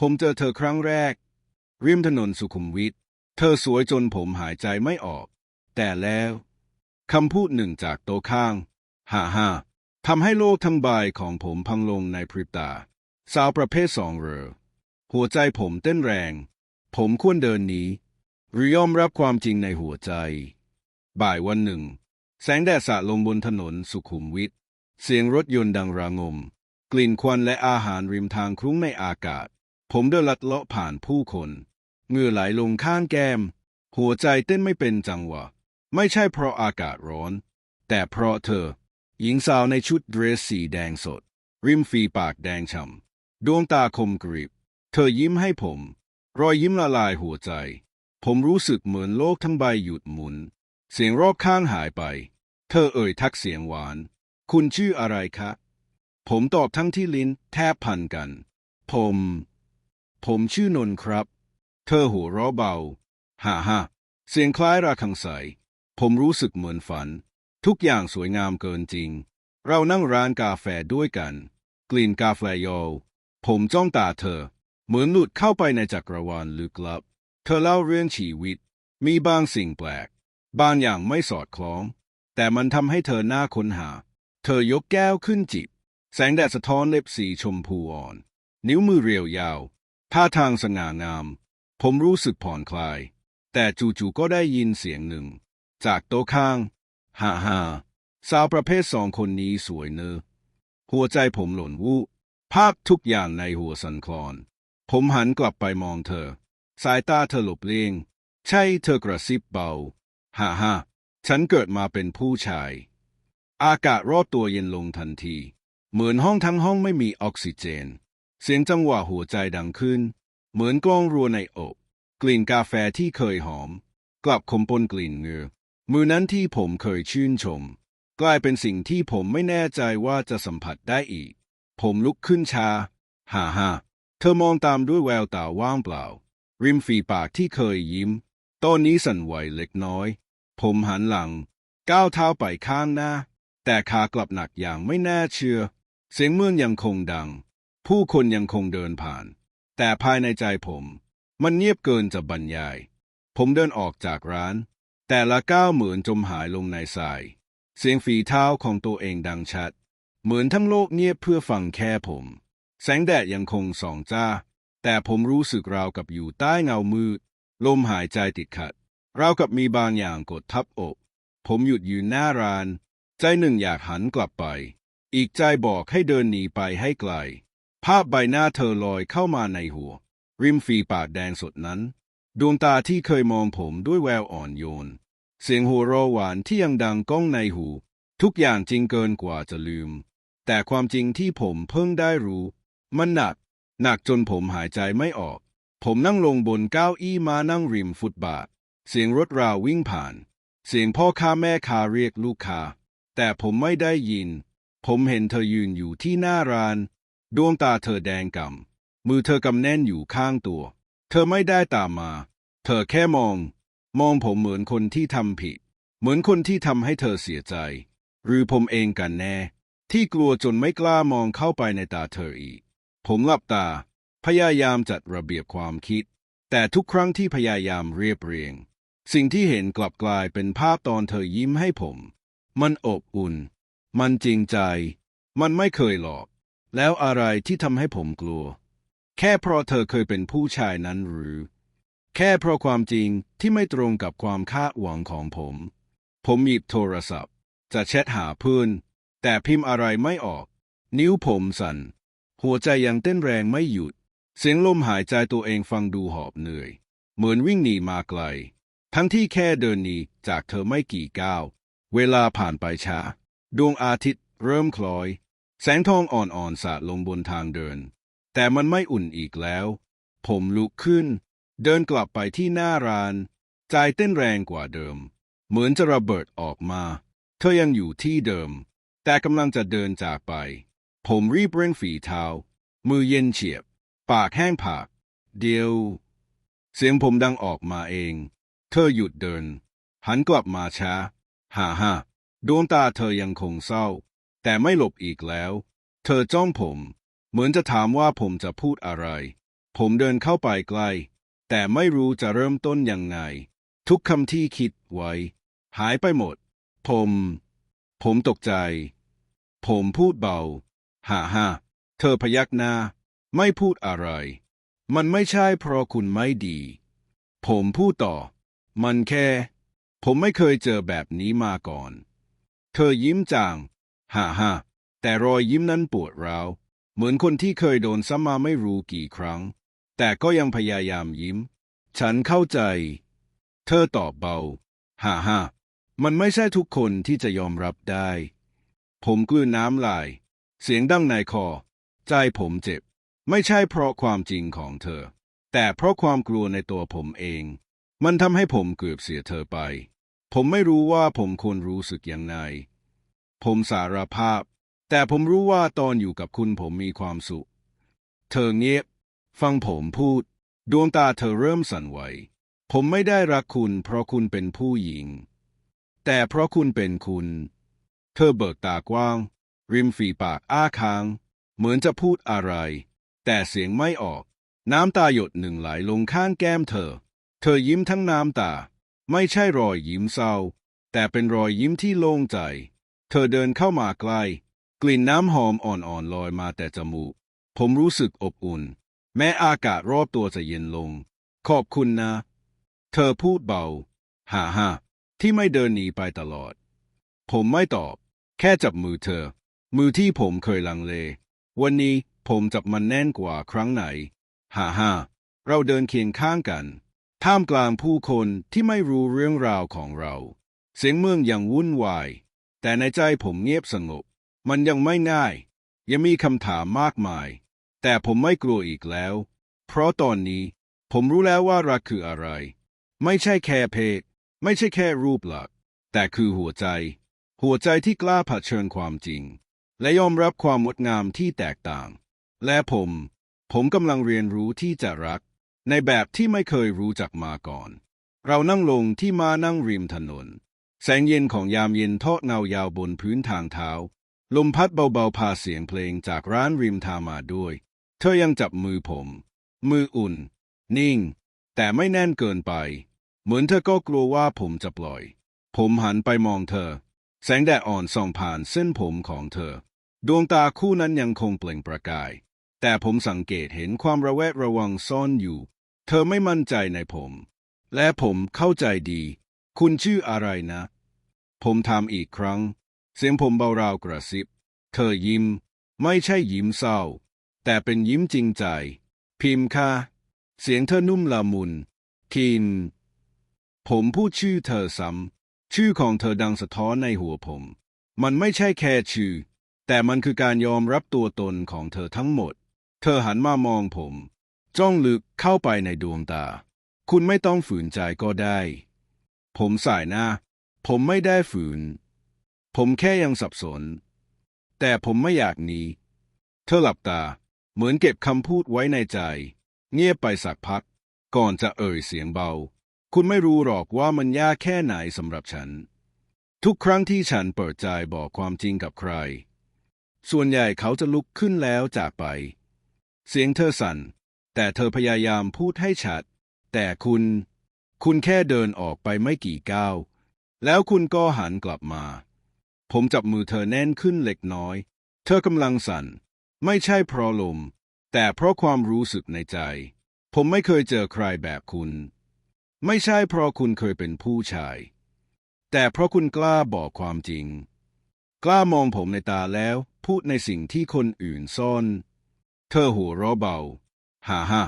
ผมเจอเธอครั้งแรก ริมถนนสุขุมวิท เธอสวยจนผมหายใจไม่ออก แต่แล้วคำพูดหนึ่งจากโตข้าง ฮ่าฮ่าทำให้โลกทั้งใบของผมพังลงในพริบตา สาวประเภทสองเรอ หัวใจผมเต้นแรง ผมควรเดินหนีหรือยอมรับความจริงในหัวใจ บ่ายวันหนึ่ง แสงแดดสาดลงบนถนนสุขุมวิท เสียงรถยนต์ดังระงม กลิ่นควันและอาหารริมทางคลุ้งในอากาศ ผมเดินลัดเลาะผ่านผู้คนเหงื่อไหลลงข้างแก้ม หัวใจเต้นไม่เป็นจังหวะ ไม่ใช่เพราะอากาศร้อน แต่เพราะเธอ หญิงสาวในชุดเดรสสีแดงสด ริมฝีปากแดงฉ่ำดวงตาคมกริบ เธอยิ้มให้ผม รอยยิ้มละลายหัวใจ ผมรู้สึกเหมือนโลกทั้งใบหยุดหมุน เสียงรอบข้างหายไป เธอเอ่ยทักเสียงหวาน คุณชื่ออะไรคะ ผมตอบทั้งที่ลิ้นแทบพันกัน ผม ผมชื่อนนท์ครับ เธอหัวเราะเบา ฮ่าฮ่าเสียงคล้ายราคังใส ผมรู้สึกเหมือนฝัน ทุกอย่างสวยงามเกินจริง เรานั่งร้านกาแฟด้วยกัน กลิ่นกาแฟโยผมจ้องตาเธอ เหมือนหลุดเข้าไปในจักรวาลลึกลับ เธอเล่าเรื่องชีวิต มีบางสิ่งแปลก บางอย่างไม่สอดคล้อง แต่มันทำให้เธอหน่าค้นหา เธอยกแก้วขึ้นจิบ แสงแดดสะท้อนเล็บสีชมพูอ่อน นิ้วมือเรียวยาว ท่าทางสง่างาม ผมรู้สึกผ่อนคลาย แต่จู่ๆก็ได้ยินเสียงหนึ่ง จากโต๊ะข้างฮ่าฮ่าสาวประเภทสองคนนี้สวยเนอะหัวใจผมหล่นวูบภาพทุกอย่างในหัวสันคลอน ผมหันกลับไปมองเธอ สายตาเธอหลบเลี่ยง ใช่เธอกระซิบเบาฮ่าฮ่าฉันเกิดมาเป็นผู้ชาย อากาศรอบตัวเย็นลงทันที เหมือนห้องทั้งห้องไม่มีออกซิเจน เสียงจังหวะหัวใจดังขึ้น เหมือนกล้องรัวในอก กลิ่นกาแฟที่เคยหอม กลับคมปนกลิ่นเงือมือนั้นที่ผมเคยชื่นชม กลายเป็นสิ่งที่ผมไม่แน่ใจว่าจะสัมผัสได้อีก ผมลุกขึ้นชาฮ่าฮ่าเธอมองตามด้วยแววตาว่างเปล่า ริมฝีปากที่เคยยิ้ม ตอนนี้สั่นไหวเล็กน้อย ผมหันหลัง ก้าวเท้าไปข้างหน้า แต่ขากลับหนักอย่างไม่น่าเชื่อ เสียงเมื่องยังคงดัง ผู้คนยังคงเดินผ่าน แต่ภายในใจผม มันเงียบเกินจะบรรยาย ผมเดินออกจากร้าน แต่ละก้าวเหมือนจมหายลงในทราย เสียงฝีเท้าของตัวเองดังชัด เหมือนทั้งโลกเงียบเพื่อฟังแค่ผม แสงแดดยังคงส่องจ้า แต่ผมรู้สึกราวกับอยู่ใต้เงามืด ลมหายใจติดขัด ราวกับมีบางอย่างกดทับอก ผมหยุดยืนหน้าร้าน ใจหนึ่งอยากหันกลับไป อีกใจบอกให้เดินหนีไปให้ไกล ภาพใบหน้าเธอลอยเข้ามาในหัว ริมฝีปากแดงสดนั้น ดวงตาที่เคยมองผมด้วยแววอ่อนโยน เสียงหัวเราะหวานที่ยังดังก้องในหู ทุกอย่างจริงเกินกว่าจะลืม แต่ความจริงที่ผมเพิ่งได้รู้ มันหนัก หนักจนผมหายใจไม่ออก ผมนั่งลงบนเก้าอี้มานั่งริมฟุตบาท เสียงรถราวิ่งผ่าน เสียงพ่อค้าแม่ค้าเรียกลูกค้า แต่ผมไม่ได้ยิน ผมเห็นเธอยืนอยู่ที่หน้าร้าน ดวงตาเธอแดงกำมือเธอกำแน่นอยู่ข้างตัว เธอไม่ได้ตามมา เธอแค่มอง มองผมเหมือนคนที่ทำผิด เหมือนคนที่ทำให้เธอเสียใจ หรือผมเองกันแน่ ที่กลัวจนไม่กล้ามองเข้าไปในตาเธออีก ผมหลับตา พยายามจัดระเบียบความคิด แต่ทุกครั้งที่พยายามเรียบเรียง สิ่งที่เห็นกลับกลายเป็นภาพตอนเธอยิ้มให้ผม มันอบอุ่น มันจริงใจ มันไม่เคยหลอก แล้วอะไรที่ทำให้ผมกลัว แค่เพราะเธอเคยเป็นผู้ชายนั้นหรือ แค่เพราะความจริงที่ไม่ตรงกับความคาดหวังของผม ผมหยิบโทรศัพท์ จะแชทหาเพื่อนแต่พิมพ์อะไรไม่ออก นิ้วผมสั่น หัวใจยังเต้นแรงไม่หยุด เสียงลมหายใจตัวเองฟังดูหอบเหนื่อย เหมือนวิ่งหนีมาไกล ทั้งที่แค่เดินหนีจากเธอไม่กี่ก้าว เวลาผ่านไปช้า ดวงอาทิตย์เริ่มคล้อย แสงทองอ่อนๆสาดลงบนทางเดิน แต่มันไม่อุ่นอีกแล้ว ผมลุกขึ้น เดินกลับไปที่หน้าร้าน ใจเต้นแรงกว่าเดิม เหมือนจะระเบิดออกมา เธอยังอยู่ที่เดิม แต่กำลังจะเดินจากไป ผมรีบเร่งฝีเท้า มือเย็นเฉียบ ปากแห้งผาก เดียว เสียงผมดังออกมาเอง เธอหยุดเดิน หันกลับมาช้า ฮ่าฮ่าดวงตาเธอยังคงเศร้า แต่ไม่หลบอีกแล้ว เธอจ้องผม เหมือนจะถามว่าผมจะพูดอะไร ผมเดินเข้าไปใกล้ แต่ไม่รู้จะเริ่มต้นยังไง ทุกคำที่คิดไว้ หายไปหมด ผม ผมตกใจ ผมพูดเบา ฮ่าฮ่าเธอพยักหน้า ไม่พูดอะไร มันไม่ใช่เพราะคุณไม่ดี ผมพูดต่อ มันแค่ ผมไม่เคยเจอแบบนี้มาก่อน เธอยิ้มจาง ฮ่าฮ่าแต่รอยยิ้มนั้นปวดร้าว เหมือนคนที่เคยโดนซ้ำมาไม่รู้กี่ครั้ง แต่ก็ยังพยายามยิ้ม ฉันเข้าใจ เธอตอบเบา ฮ่าฮ่ามันไม่ใช่ทุกคนที่จะยอมรับได้ ผมกลืนน้ำลาย เสียงดังในคอ ใจผมเจ็บ ไม่ใช่เพราะความจริงของเธอ แต่เพราะความกลัวในตัวผมเอง มันทำให้ผมเกือบเสียเธอไป ผมไม่รู้ว่าผมควรรู้สึกยังไง ผมสารภาพ แต่ผมรู้ว่าตอนอยู่กับคุณผมมีความสุข เธอเงียบ ฟังผมพูด ดวงตาเธอเริ่มสั่นไหว ผมไม่ได้รักคุณเพราะคุณเป็นผู้หญิง แต่เพราะคุณเป็นคุณ เธอเบิกตากว้าง ริมฝีปากอ้าค้าง เหมือนจะพูดอะไร แต่เสียงไม่ออก น้ำตาหยดหนึ่งไหลลงข้างแก้มเธอ เธอยิ้มทั้งน้ำตา ไม่ใช่รอยยิ้มเศร้า แต่เป็นรอยยิ้มที่โล่งใจ ธอเดินเข้ามาใกล้ กลิ่นน้ำหอมอ่อนๆลอยมาแต่จมูก ผมรู้สึกอบอุ่น แม้อากาศรอบตัวจะเย็นลง ขอบคุณนะ เธอพูดเบา ฮ่าฮ่าที่ไม่เดินหนีไปตลอด ผมไม่ตอบ แค่จับมือเธอ มือที่ผมเคยลังเล วันนี้ผมจับมันแน่นกว่าครั้งไหน ฮ่าฮ่าเราเดินเคียงข้างกัน ท่ามกลางผู้คนที่ไม่รู้เรื่องราวของเรา เสียงเมืองยังวุ่นวาย แต่ในใจผมเงียบสงบ มันยังไม่ง่าย ยังมีคำถามมากมาย แต่ผมไม่กลัวอีกแล้ว เพราะตอนนี้ ผมรู้แล้วว่ารักคืออะไร ไม่ใช่แค่เพศ ไม่ใช่แค่รูปลักษณ์แต่คือหัวใจ หัวใจที่กล้าเผชิญความจริง และยอมรับความงดงามที่แตกต่าง และผม ผมกำลังเรียนรู้ที่จะรัก ในแบบที่ไม่เคยรู้จักมาก่อน เรานั่งลงที่มานั่งริมถนน แสงเย็นของยามเย็นทอดเงายาวบนพื้นทางเท้า ลมพัดเบาๆพาเสียงเพลงจากร้านริมทางมาด้วย เธอยังจับมือผม มืออุ่น นิ่ง แต่ไม่แน่นเกินไป เหมือนเธอก็กลัวว่าผมจะปล่อย ผมหันไปมองเธอ แสงแดดอ่อนส่องผ่านเส้นผมของเธอ ดวงตาคู่นั้นยังคงเปล่งประกาย แต่ผมสังเกตเห็นความระแวดระวังซ่อนอยู่ เธอไม่มั่นใจในผม และผมเข้าใจดี คุณชื่ออะไรนะ ผมถามอีกครั้ง เสียงผมเบาราวกระซิบ เธอยิ้ม ไม่ใช่ยิ้มเศร้า แต่เป็นยิ้มจริงใจ พิมพ์ค่ะ เสียงเธอนุ่มละมุน คิน ผมพูดชื่อเธอซ้ำ ชื่อของเธอดังสะท้อนในหัวผม มันไม่ใช่แค่ชื่อ แต่มันคือการยอมรับตัวตนของเธอทั้งหมด เธอหันมามองผม จ้องลึกเข้าไปในดวงตา คุณไม่ต้องฝืนใจก็ได้ ผมสายหน้า ผมไม่ได้ฝืน ผมแค่ยังสับสน แต่ผมไม่อยากหนี เธอหลับตา เหมือนเก็บคำพูดไว้ในใจ เงียบไปสักพัก ก่อนจะเอ่ยเสียงเบา คุณไม่รู้หรอกว่ามันยากแค่ไหนสำหรับฉัน ทุกครั้งที่ฉันเปิดใจบอกความจริงกับใคร ส่วนใหญ่เขาจะลุกขึ้นแล้วจากไป เสียงเธอสั่น แต่เธอพยายามพูดให้ชัด แต่คุณ คุณแค่เดินออกไปไม่กี่ก้าว แล้วคุณก็หันกลับมา ผมจับมือเธอแน่นขึ้นเล็กน้อย เธอกำลังสั่น ไม่ใช่เพราะลม แต่เพราะความรู้สึกในใจ ผมไม่เคยเจอใครแบบคุณ ไม่ใช่เพราะคุณเคยเป็นผู้ชาย แต่เพราะคุณกล้าบอกความจริง กล้ามองผมในตาแล้วพูดในสิ่งที่คนอื่นซ่อน เธอหัวเราะเบา ฮ่าฮ่า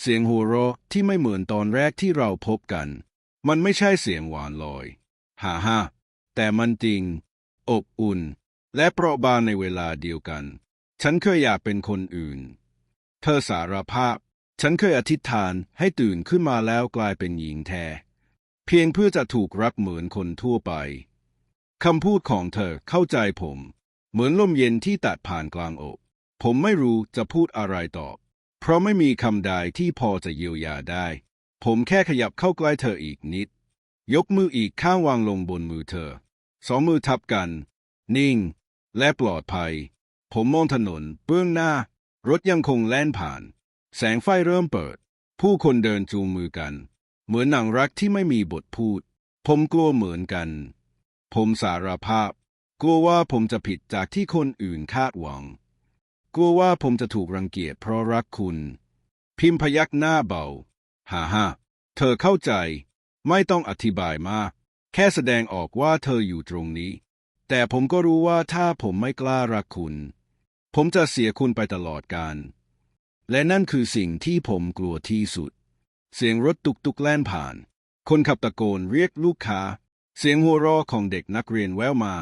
เสียงหัวเราะที่ไม่เหมือนตอนแรกที่เราพบกัน มันไม่ใช่เสียงหวานลอย ฮ่าฮ่าแต่มันจริง อบอุ่น และเปราะบางในเวลาเดียวกัน ฉันเคยอยากเป็นคนอื่น เธอสารภาพ ฉันเคยอธิษฐานให้ตื่นขึ้นมาแล้วกลายเป็นหญิงแท้ เพียงเพื่อจะถูกรักเหมือนคนทั่วไปคำพูดของเธอเข้าใจผม เหมือนลมเย็นที่ตัดผ่านกลางอก ผมไม่รู้จะพูดอะไรตอบเพราะไม่มีคำใดที่พอจะเยียวยาได้ ผมแค่ขยับเข้าใกล้เธออีกนิด ยกมืออีกข้างวางลงบนมือเธอ สองมือทับกัน นิ่ง และปลอดภัย ผมมองถนนเบื้องหน้า รถยังคงแล่นผ่าน แสงไฟเริ่มเปิด ผู้คนเดินจูงมือกัน เหมือนหนังรักที่ไม่มีบทพูด ผมกลัวเหมือนกัน ผมสารภาพ กลัวว่าผมจะผิดจากที่คนอื่นคาดหวัง กลัวว่าผมจะถูกรังเกียจเพราะรักคุณ พิมพ์พยักหน้าเบา ฮ่าฮ่าเธอเข้าใจ ไม่ต้องอธิบายมาก แค่แสดงออกว่าเธออยู่ตรงนี้ แต่ผมก็รู้ว่าถ้าผมไม่กล้ารักคุณ ผมจะเสียคุณไปตลอดกาลและนั่นคือสิ่งที่ผมกลัวที่สุด เสียงรถตุกตุกแล่นผ่าน คนขับตะโกนเรียกลูกค้า เสียงหัวเราะของเด็กนักเรียนแววมา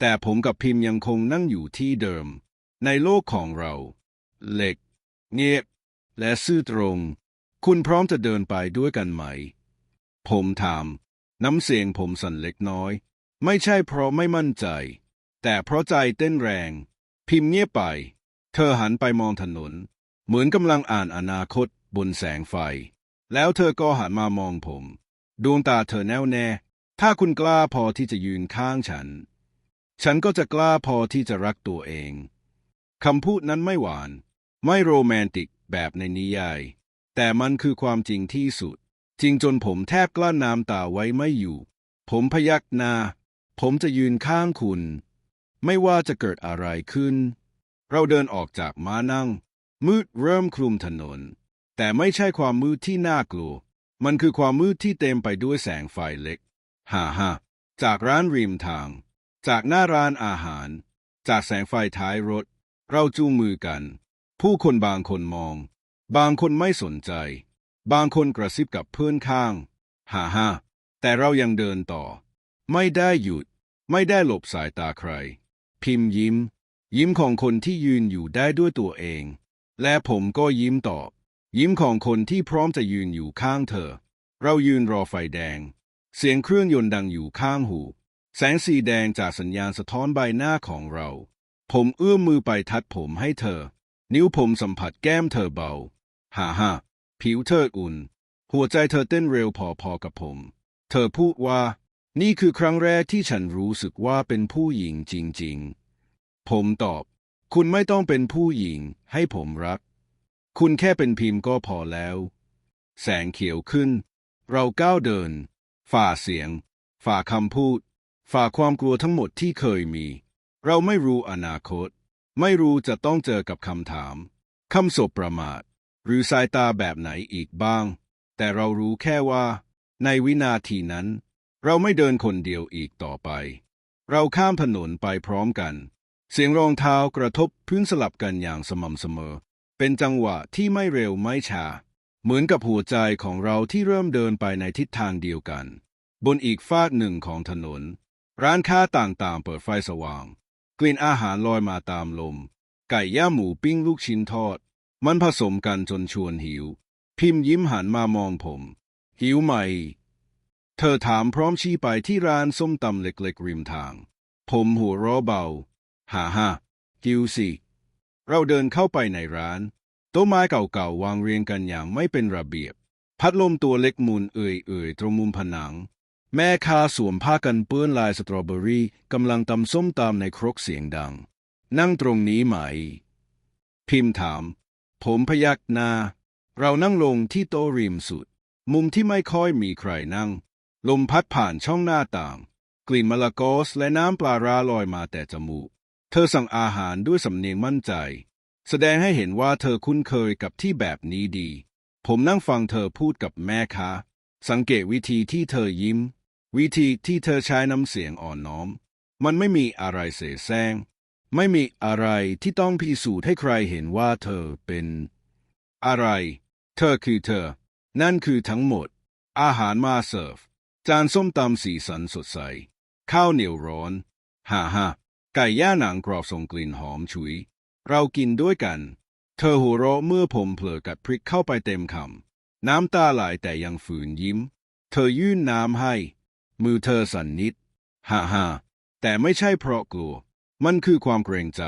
แต่ผมกับพิมพ์ยังคงนั่งอยู่ที่เดิม ในโลกของเรา เหล็ก เงียบ และซื่อตรง คุณพร้อมจะเดินไปด้วยกันไหม ผมถาม น้ำเสียงผมสั่นเล็กน้อย ไม่ใช่เพราะไม่มั่นใจ แต่เพราะใจเต้นแรง พิมพ์เงียบไป เธอหันไปมองถนน เหมือนกำลังอ่านอนาคตบนแสงไฟ แล้วเธอก็หันมามองผม ดวงตาเธอแน่วแน่ ถ้าคุณกล้าพอที่จะยืนข้างฉัน ฉันก็จะกล้าพอที่จะรักตัวเองคำพูดนั้นไม่หวาน ไม่โรแมนติกแบบในนิยาย แต่มันคือความจริงที่สุด จริงจนผมแทบกลั้นน้ำตาไว้ไม่อยู่ ผมพยักหน้า ผมจะยืนข้างคุณ ไม่ว่าจะเกิดอะไรขึ้น เราเดินออกจากม้านั่ง มืดเริ่มคลุมถนน แต่ไม่ใช่ความมืดที่น่ากลัว มันคือความมืดที่เต็มไปด้วยแสงไฟเล็ก ฮ่าฮ่าจากร้านริมทาง จากหน้าร้านอาหาร จากแสงไฟท้ายรถ เราจูงมือกัน ผู้คนบางคนมอง บางคนไม่สนใจ บางคนกระซิบกับเพื่อนข้าง ฮ่าฮ่าแต่เรายังเดินต่อ ไม่ได้หยุด ไม่ได้หลบสายตาใคร พิมพ์ยิ้ม ยิ้มของคนที่ยืนอยู่ได้ด้วยตัวเอง และผมก็ยิ้มตอบ ยิ้มของคนที่พร้อมจะยืนอยู่ข้างเธอ เรายืนรอไฟแดง เสียงเครื่องยนต์ดังอยู่ข้างหู แสงสีแดงจากสัญญาณสะท้อนใบหน้าของเรา ผมเอื้อมมือไปทัดผมให้เธอ นิ้วผมสัมผัสแก้มเธอเบา ฮ่าฮ่า ผิวเธออุ่น หัวใจเธอเต้นเร็วพอๆกับผม เธอพูดว่า นี่คือครั้งแรกที่ฉันรู้สึกว่าเป็นผู้หญิงจริงๆ ผมตอบ คุณไม่ต้องเป็นผู้หญิงให้ผมรัก คุณแค่เป็นพิมพ์ก็พอแล้ว แสงเขียวขึ้น เราก้าวเดิน ฝ่าเสียง ฝ่าคำพูด ฝ่าความกลัวทั้งหมดที่เคยมี เราไม่รู้อนาคต ไม่รู้จะต้องเจอกับคำถามคำสบประมาท หรือสายตาแบบไหนอีกบ้าง แต่เรารู้แค่ว่า ในวินาทีนั้น เราไม่เดินคนเดียวอีกต่อไป เราข้ามถนนไปพร้อมกัน เสียงรองเท้ากระทบพื้นสลับกันอย่างสม่ำเสมอ เป็นจังหวะที่ไม่เร็วไม่ช้าเหมือนกับหัวใจของเราที่เริ่มเดินไปในทิศทางเดียวกัน บนอีกฟากหนึ่งของถนน ร้านค้าต่างๆ เปิดไฟสว่าง กลิ่นอาหารลอยมาตามลม ไก่ย่างหมูปิ้งลูกชิ้นทอด มันผสมกันจนชวนหิว พิมพ์ยิ้มหันมามองผม หิวไหม เธอถามพร้อมชี้ไปที่ร้านส้มตำเล็กๆริมทาง ผมหัวเราะเบา ฮ่าฮ่าหิวสิ เราเดินเข้าไปในร้านโต๊ะไม้เก่าๆวางเรียงกันอย่างไม่เป็นระเบียบ พัดลมตัวเล็กมุนเอื่อยๆตรงมุมผนัง แม่ค้าสวมผ้ากันเปื้อนลายสตรอเบอรี่กำลังตำส้มตำในครกเสียงดัง นั่งตรงนี้ไหม พิมพ์ถาม ผมพยักหน้า เรานั่งลงที่โต๊ะริมสุด มุมที่ไม่ค่อยมีใครนั่ง ลมพัดผ่านช่องหน้าต่าง กลิ่นมะละกอสและน้ำปลาราลอยมาแต่จมูก เธอสั่งอาหารด้วยสำเนียงมั่นใจ แสดงให้เห็นว่าเธอคุ้นเคยกับที่แบบนี้ดี ผมนั่งฟังเธอพูดกับแม่ค้าสังเกตวิธีที่เธอยิ้ม วิธีที่เธอใช้น้ำเสียงอ่อนน้อม มันไม่มีอะไรเสแสร้ง ไม่มีอะไรที่ต้องพิสูจน์ให้ใครเห็นว่าเธอเป็นอะไร เธอคือเธอ นั่นคือทั้งหมด อาหารมาเสิร์ฟ จานส้มตำสีสันสดใส ข้าวเหนียวร้อน ฮ่าฮ่าไก่ย่างหนังกรอบส่งกลิ่นหอมฉุย เรากินด้วยกัน เธอหัวเราะเมื่อผมเผลอกัดพริกเข้าไปเต็มคำ น้ำตาไหลแต่ยังฝืนยิ้ม เธอยื่นน้ำให้ มือเธอสั่นนิด ฮ่าฮ่าแต่ไม่ใช่เพราะกลัว มันคือความเกรงใจ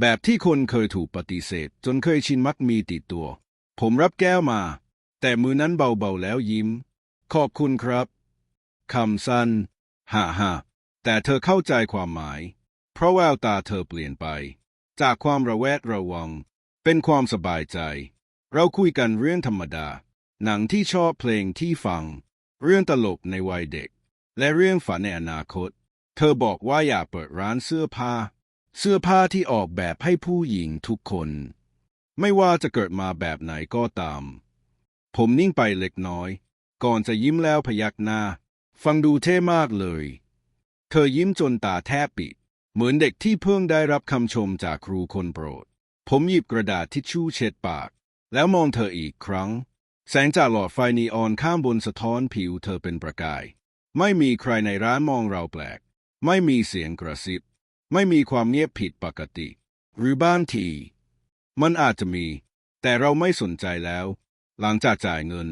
แบบที่คนเคยถูกปฏิเสธ จนเคยชินมักมีติดตัว ผมรับแก้วมา แต่มือนั้นเบาๆแล้วยิ้ม ขอบคุณครับคำสั้นฮ่าฮ่าแต่เธอเข้าใจความหมาย เพราะแววตาเธอเปลี่ยนไป จากความระแวดระวัง เป็นความสบายใจ เราคุยกันเรื่องธรรมดา หนังที่ชอบเพลงที่ฟัง เรื่องตลกในวัยเด็ก และเรื่องฝันในอนาคต เธอบอกว่าอยากเปิดร้านเสื้อผ้า เสื้อผ้าที่ออกแบบให้ผู้หญิงทุกคน ไม่ว่าจะเกิดมาแบบไหนก็ตาม ผมนิ่งไปเล็กน้อย ก่อนจะยิ้มแล้วพยักหน้า ฟังดูเท่มากเลย เธอยิ้มจนตาแทบปิด เหมือนเด็กที่เพิ่งได้รับคำชมจากครูคนโปรด ผมหยิบกระดาษทิชชู่เช็ดปาก แล้วมองเธออีกครั้ง แสงจากหลอดไฟนีออนข้างบนสะท้อนผิวเธอเป็นประกาย ไม่มีใครในร้านมองเราแปลก ไม่มีเสียงกระซิบ ไม่มีความเงียบผิดปกติ หรือบางที มันอาจจะมี แต่เราไม่สนใจแล้ว หลังจากจ่ายเงิน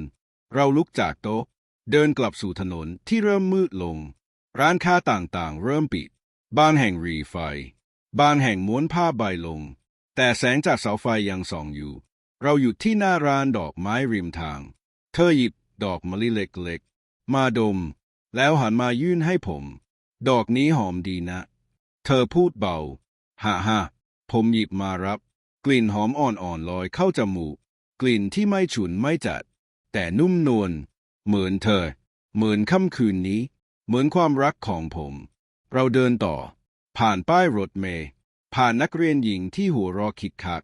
เราลุกจากโต๊ะ เดินกลับสู่ถนนที่เริ่มมืดลง ร้านค้าต่างๆ เริ่มปิด บ้านแห่งรีไฟ บ้านแห่งม้วนผ้าใบลง แต่แสงจากเสาไฟยังส่องอยู่ เราอยู่ที่หน้าร้านดอกไม้ริมทาง เธอหยิบดอกมะลิเล็กๆ มาดม แล้วหันมายื่นให้ผม ดอกนี้หอมดีนะ เธอพูดเบา ฮ่าฮ่าผมหยิบมารับ กลิ่นหอมอ่อนๆลอยเข้าจมูก กลิ่นที่ไม่ฉุนไม่จัด แต่นุ่มนวล เหมือนเธอ เหมือนค่ำคืนนี้ เหมือนความรักของผม เราเดินต่อ ผ่านป้ายรถเมล์ผ่านนักเรียนหญิงที่หัวรอคิกคัก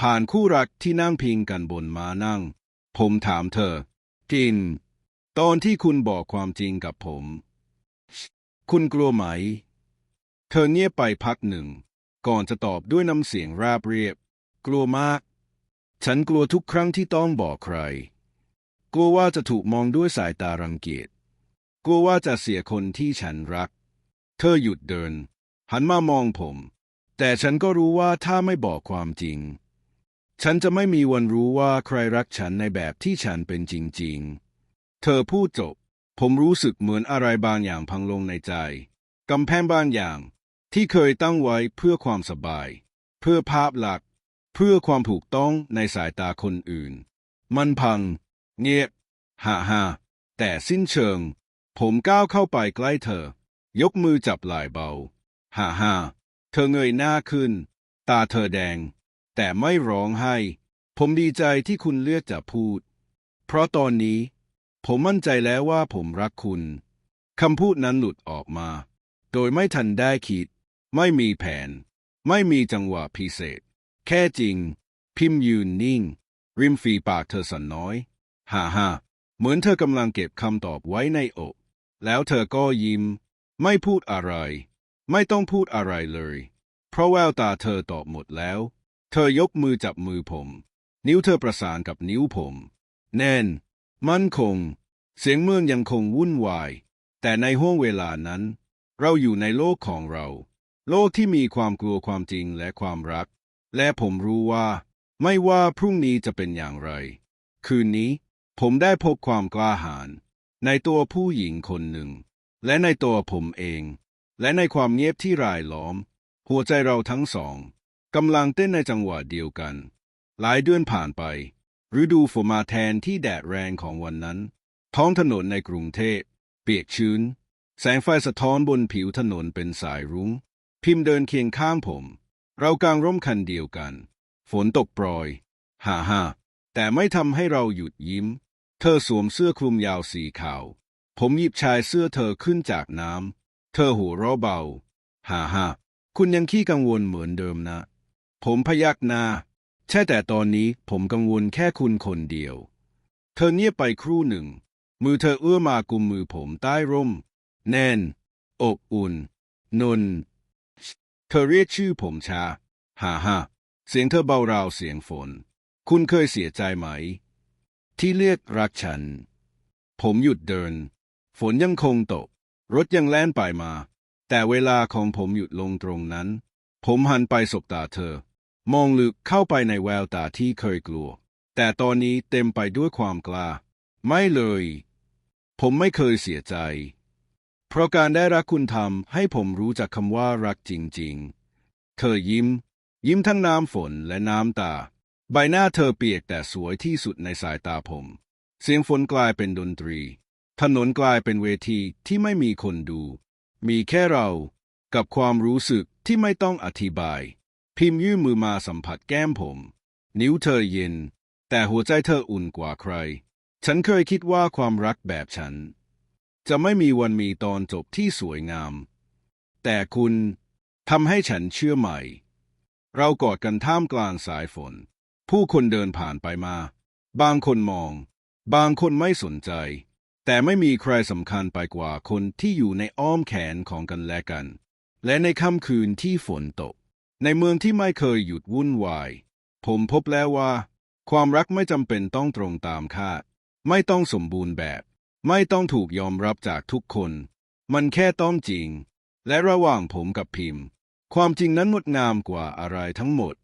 ผ่านคู่รักที่นั่งพิงกันบนม้านั่ง ผมถามเธอ กิน ตอนที่คุณบอกความจริงกับผม คุณกลัวไหม เธอเงียบไปพักหนึ่ง ก่อนจะตอบด้วยน้ำเสียงราบเรียบ กลัวมาก ฉันกลัวทุกครั้งที่ต้องบอกใคร กลัวว่าจะถูกมองด้วยสายตารังเกียจ กลัวว่าจะเสียคนที่ฉันรัก เธอหยุดเดิน หันมามองผม แต่ฉันก็รู้ว่าถ้าไม่บอกความจริง ฉันจะไม่มีวันรู้ว่าใครรักฉันในแบบที่ฉันเป็นจริง ๆ เธอพูดจบ ผมรู้สึกเหมือนอะไรบางอย่างพังลงในใจ กำแพงบางอย่างที่เคยตั้งไว้เพื่อความสบาย เพื่อภาพลักษณ์เพื่อความถูกต้องในสายตาคนอื่น มันพัง เงียบฮ่าฮ่าแต่สิ้นเชิง ผมก้าวเข้าไปใกล้เธอ ยกมือจับไหล่เบาฮ่าฮ่าเธอเงยหน้าขึ้น ตาเธอแดง แต่ไม่ร้องไห้ ผมดีใจที่คุณเลือกจะพูด เพราะตอนนี้ ผมมั่นใจแล้วว่าผมรักคุณ คำพูดนั้นหลุดออกมา โดยไม่ทันได้คิด ไม่มีแผน ไม่มีจังหวะพิเศษ แค่จริง พิมพ์ยืนนิ่ง ริมฝีปากเธอสั่นน้อย ฮ่าฮ่าเหมือนเธอกำลังเก็บคำตอบไว้ในอก แล้วเธอก็ยิ้ม ไม่พูดอะไร ไม่ต้องพูดอะไรเลย เพราะแววตาเธอตอบหมดแล้ว เธอยกมือจับมือผม นิ้วเธอประสานกับนิ้วผม แน่น มั่นคง เสียงเมืองยังคงวุ่นวาย แต่ในห้วงเวลานั้น เราอยู่ในโลกของเรา โลกที่มีความกลัวความจริงและความรัก และผมรู้ว่า ไม่ว่าพรุ่งนี้จะเป็นอย่างไร คืนนี้ผมได้พบความกล้าหาญในตัวผู้หญิงคนหนึ่ง และในตัวผมเอง และในความเงียบที่รายล้อม หัวใจเราทั้งสองกำลังเต้นในจังหวะเดียวกัน หลายเดือนผ่านไป ฤดูฝนมาแทนที่แดดแรงของวันนั้น ท้องถนนในกรุงเทพเปียกชื้น แสงไฟสะท้อนบนผิวถนนเป็นสายรุง้ง พิมพ์เดินเคียงข้างผม เรากางร่มคันเดียวกัน ฝนตกโปรยฮ่าฮ่าแต่ไม่ทำให้เราหยุดยิ้ม เธอสวมเสื้อคลุมยาวสีขาว ผมหยิบชายเสื้อเธอขึ้นจากน้ำเธอหัวเราะเบาฮ่าฮ่าคุณยังขี้กังวลเหมือนเดิมนะ ผมพยักหน้า ใช่แต่ตอนนี้ผมกังวลแค่คุณคนเดียว เธอเงียบไปครู่หนึ่ง มือเธอเอื้อมากุมมือผมใต้ร่ม แน่น อบอุ่น นน เธอเรียกชื่อผมชาฮ่าฮ่าเสียงเธอเบาราวเสียงฝน คุณเคยเสียใจไหม ที่เรียกรักฉัน ผมหยุดเดิน ฝนยังคงตก รถยังแล่นไปมา แต่เวลาของผมหยุดลงตรงนั้น ผมหันไปสบตาเธอ มองลึกเข้าไปในแววตาที่เคยกลัว แต่ตอนนี้เต็มไปด้วยความกล้า ไม่เลย ผมไม่เคยเสียใจ เพราะการได้รักคุณทำให้ผมรู้จักคำว่ารักจริงๆ เธอยิ้ม ยิ้มทั้งน้ำฝนและน้ำตา ใบหน้าเธอเปียกแต่สวยที่สุดในสายตาผม เสียงฝนกลายเป็นดนตรี ถนนกลายเป็นเวทีที่ไม่มีคนดู มีแค่เรา กับความรู้สึกที่ไม่ต้องอธิบาย พิมพ์ยื่นมือมาสัมผัสแก้มผม นิ้วเธอเย็นแแต่หัวใจเธออุ่นกว่าใคร ฉันเคยคิดว่าความรักแบบฉัน จะไม่มีวันมีตอนจบที่สวยงาม แต่คุณทำให้ฉันเชื่อใหม่ เรากอดกันท่ามกลางสายฝน ผู้คนเดินผ่านไปมา บางคนมอง บางคนไม่สนใจ แต่ไม่มีใครสำคัญไปกว่าคนที่อยู่ในอ้อมแขนของกันและกัน และในค่ำคืนที่ฝนตก ในเมืองที่ไม่เคยหยุดวุ่นวาย ผมพบแล้วว่า ความรักไม่จำเป็นต้องตรงตามคาด ไม่ต้องสมบูรณ์แบบ ไม่ต้องถูกยอมรับจากทุกคน มันแค่ต้องจริง และระหว่างผมกับพิมพ์ ความจริงนั้นงดงามกว่าอะไรทั้งหมด